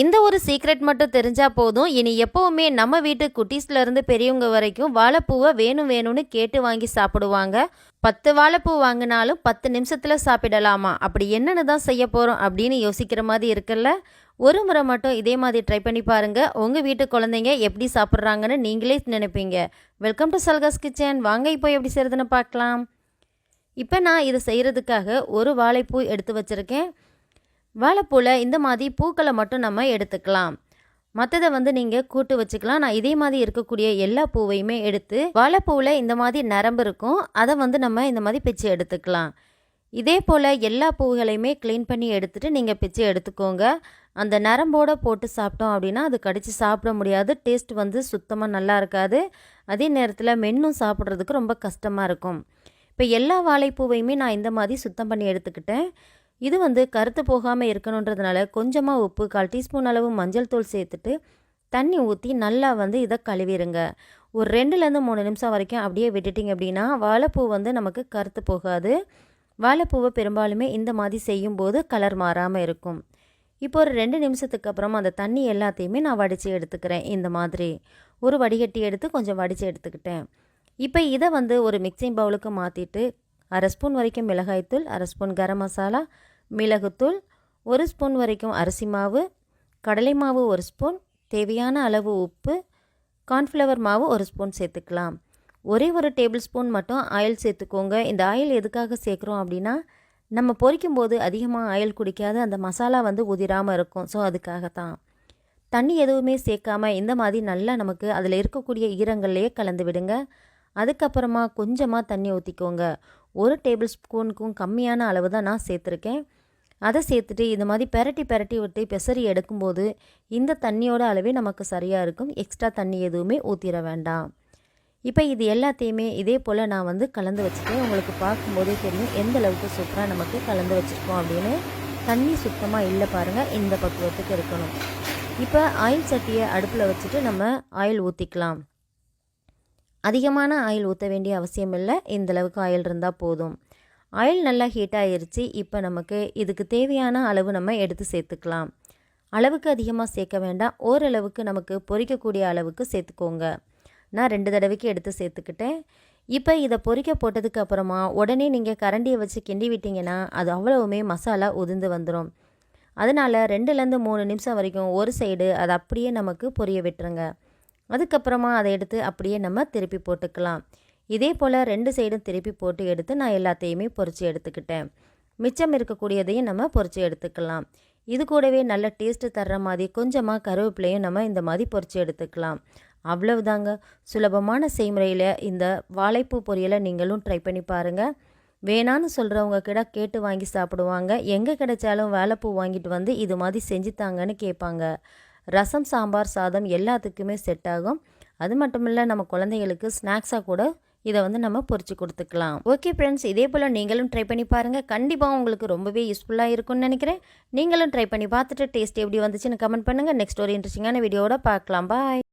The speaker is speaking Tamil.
இந்த ஒரு சீக்ரெட் மட்டும் தெரிஞ்சால் போதும். இனி எப்போவுமே நம்ம வீட்டு குட்டீஸ்ல இருந்து பெரியவங்க வரைக்கும் வாழைப்பூவை வேணும் வேணும்னு கேட்டு வாங்கி சாப்பிடுவாங்க. பத்து வாழைப்பூ வாங்கினாலும் பத்து நிமிஷத்தில் சாப்பிடலாமா? அப்படி என்னென்னு தான் செய்ய போகிறோம் அப்படின்னு யோசிக்கிற மாதிரி இருக்குல்ல? ஒரு முறை மட்டும் இதே மாதிரி ட்ரை பண்ணி பாருங்கள் உங்கள் வீட்டு குழந்தைங்க எப்படி சாப்பிட்றாங்கன்னு நீங்களே நினைப்பீங்க. வெல்கம் டு சல்காஸ் கிச்சன் வாங்க இப்போ எப்படி செய்கிறதுன்னு பார்க்கலாம். இப்போ நான் இதை செய்கிறதுக்காக ஒரு வாழைப்பூ எடுத்து வச்சுருக்கேன். வாழைப்பூவில் இந்த மாதிரி பூக்களை மட்டும் நம்ம எடுத்துக்கலாம். மற்றதை வந்து நீங்கள் கூட்டு வச்சுக்கலாம். நான் இதே மாதிரி இருக்கக்கூடிய எல்லா பூவையுமே எடுத்து வாழைப்பூவில் இந்த மாதிரி நரம்பு இருக்கும். அதை வந்து நம்ம இந்த மாதிரி பிச்சு எடுத்துக்கலாம். இதே போல் எல்லா பூவுகளையுமே க்ளீன் பண்ணி எடுத்துகிட்டு நீங்கள் பிச்சு எடுத்துக்கோங்க. அந்த நரம்போடு போட்டு சாப்பிட்டோம் அப்படின்னா அது கடித்து சாப்பிட முடியாது. டேஸ்ட் வந்து சுத்தமாக நல்லா இருக்காது. அதே நேரத்தில் மென்னும் சாப்பிட்றதுக்கு ரொம்ப கஷ்டமாக இருக்கும். இப்போ எல்லா வாழைப்பூவையுமே நான் இந்த மாதிரி சுத்தம் பண்ணி எடுத்துக்கிட்டேன். இது வந்து கருத்து போகாமல் இருக்கணுன்றதுனால கொஞ்சமாக உப்பு கால் டீஸ்பூன் அளவு மஞ்சள் தூள் சேர்த்துட்டு தண்ணி ஊற்றி நல்லா வந்து இதை கழுவிடுங்க ஒரு ரெண்டுலேருந்து மூணு நிமிஷம் வரைக்கும் அப்படியே விட்டுட்டிங்க அப்படின்னா வாழைப்பூ வந்து நமக்கு கருத்து போகாது. வாழைப்பூவை பெரும்பாலுமே இந்த மாதிரி செய்யும்போது கலர் மாறாமல் இருக்கும். இப்போ ஒரு ரெண்டு நிமிஷத்துக்கு அப்புறம் அந்த தண்ணி எல்லாத்தையுமே நான் வடித்து எடுத்துக்கிறேன் இந்த மாதிரி. ஒரு வடிகட்டி எடுத்து கொஞ்சம் வடித்து எடுத்துக்கிட்டேன். இப்போ இதை வந்து ஒரு மிக்சிங் பவுலுக்கு மாற்றிட்டு அரை ஸ்பூன் வரைக்கும் மிளகாய்த்தூள் அரை ஸ்பூன் கரம் மசாலா மிளகுத்தூள் ஒரு ஸ்பூன் வரைக்கும் அரிசி மாவு கடலை மாவு ஒரு ஸ்பூன் தேவையான அளவு உப்பு கார்ன்ஃப்ளவர் மாவு ஒரு ஸ்பூன் சேர்த்துக்கலாம். ஒரே ஒரு டேபிள் ஸ்பூன் மட்டும் ஆயில் சேர்த்துக்கோங்க. இந்த ஆயில் எதுக்காக சேர்க்குறோம் அப்படின்னா நம்ம பொரிக்கும் போது அதிகமாக ஆயில் குடிக்காத அந்த மசாலா வந்து உதிராமல் இருக்கும். ஸோ அதுக்காக தான் தண்ணி எதுவுமே சேர்க்காம இந்த மாதிரி நல்லா நமக்கு அதில் இருக்கக்கூடிய ஈரங்கள்லேயே கலந்து விடுங்க. அதுக்கப்புறமா கொஞ்சமாக தண்ணி ஊற்றிக்கோங்க ஒரு டேபிள் ஸ்பூனுக்கும் கம்மியான அளவு தான் நான் சேர்த்துருக்கேன். அதை சேர்த்துட்டு இது மாதிரி பெரட்டி பெரட்டி விட்டு பெசரி எடுக்கும்போது இந்த தண்ணியோட அளவே நமக்கு சரியாக இருக்கும். எக்ஸ்ட்ரா தண்ணி எதுவுமே ஊற்றிட வேண்டாம். இப்போ இது எல்லாத்தையுமே இதே போல் நான் வந்து கலந்து வச்சுட்டேன். உங்களுக்கு பார்க்கும்போதே தெரியும் எந்த அளவுக்கு சூப்பராக நமக்கு கலந்து வச்சுருக்கோம் அப்படின்னு. தண்ணி சுத்தமாக இல்லை பாருங்கள் இந்த பக்குவத்துக்கு இருக்கணும். இப்போ ஆயில் சட்டியை அடுப்பில் வச்சுட்டு நம்ம ஆயில் ஊற்றிக்கலாம் அதிகமான ஆயில் ஊற்ற வேண்டிய அவசியம் இல்லை. இந்தளவுக்கு ஆயில் இருந்தால் போதும். ஆயில் நல்லா ஹீட் ஆகிருச்சு இப்போ நமக்கு இதுக்கு தேவையான அளவு நம்ம எடுத்து சேர்த்துக்கலாம். அளவுக்கு அதிகமாக சேர்க்க வேண்டாம். ஓரளவுக்கு நமக்கு பொறிக்கக்கூடிய அளவுக்கு சேர்த்துக்கோங்க. நான் ரெண்டு தடவைக்கு எடுத்து சேர்த்துக்கிட்டேன். இப்போ இதை பொறிக்க போட்டதுக்கு அப்புறமா உடனே நீங்கள் கரண்டியை வச்சு கிண்டி விட்டிங்கன்னா அது அவ்வளவுமே மசாலா உதிர்ந்து வந்துடும் அதனால் ரெண்டுலேருந்து மூணு நிமிஷம் வரைக்கும் ஒரு சைடு அதை அப்படியே நமக்கு பொரிய விட்டுருங்க. அதுக்கப்புறமா அதை எடுத்து அப்படியே நம்ம திருப்பி போட்டுக்கலாம். இதே போல் ரெண்டு சைடும் திருப்பி போட்டு எடுத்து நான் எல்லாத்தையுமே பொறிச்சு எடுத்துக்கிட்டேன். மிச்சம் இருக்கக்கூடியதையும் நம்ம பொறிச்சு எடுத்துக்கலாம். இது கூடவே நல்ல டேஸ்ட்டு தர்ற மாதிரி கொஞ்சமாக கருவேப்பிலையும் நம்ம இந்த மாதிரி பொறிச்சு எடுத்துக்கலாம். அவ்வளவுதாங்க. சுலபமான செய்முறையில் இந்த வாழைப்பூ பொரியலை நீங்களும் ட்ரை பண்ணி பாருங்கள் வேணான்னு சொல்கிறவங்க கிட்ட கேட்டு வாங்கி சாப்பிடுவாங்க. எங்கே கிடைச்சாலும் வாழைப்பூ வாங்கிட்டு வந்து இது மாதிரி செஞ்சு தாங்கன்னு கேட்பாங்க. ரசம் சாம்பார் சாதம் எல்லாத்துக்குமே செட் ஆகும். அது மட்டும் இல்லை நம்ம குழந்தைங்களுக்கு ஸ்நாக்ஸாக கூட இதை வந்து நம்ம பொறிச்சு கொடுத்துக்கலாம். ஓகே ஃப்ரெண்ட்ஸ் இதே போல் நீங்களும் ட்ரை பண்ணி பாருங்கள் கண்டிப்பாக உங்களுக்கு ரொம்பவே யூஸ்ஃபுல்லாக இருக்கும்னு நினைக்கிறேன். நீங்களும் ட்ரை பண்ணி பார்த்துட்டு டேஸ்ட் எப்படி வந்துச்சுன்னு கமெண்ட் பண்ணுங்கள் நெக்ஸ்ட் ஒரு இன்ட்ரெஸ்டிங்கான வீடியோட பார்க்கலாம். பாய்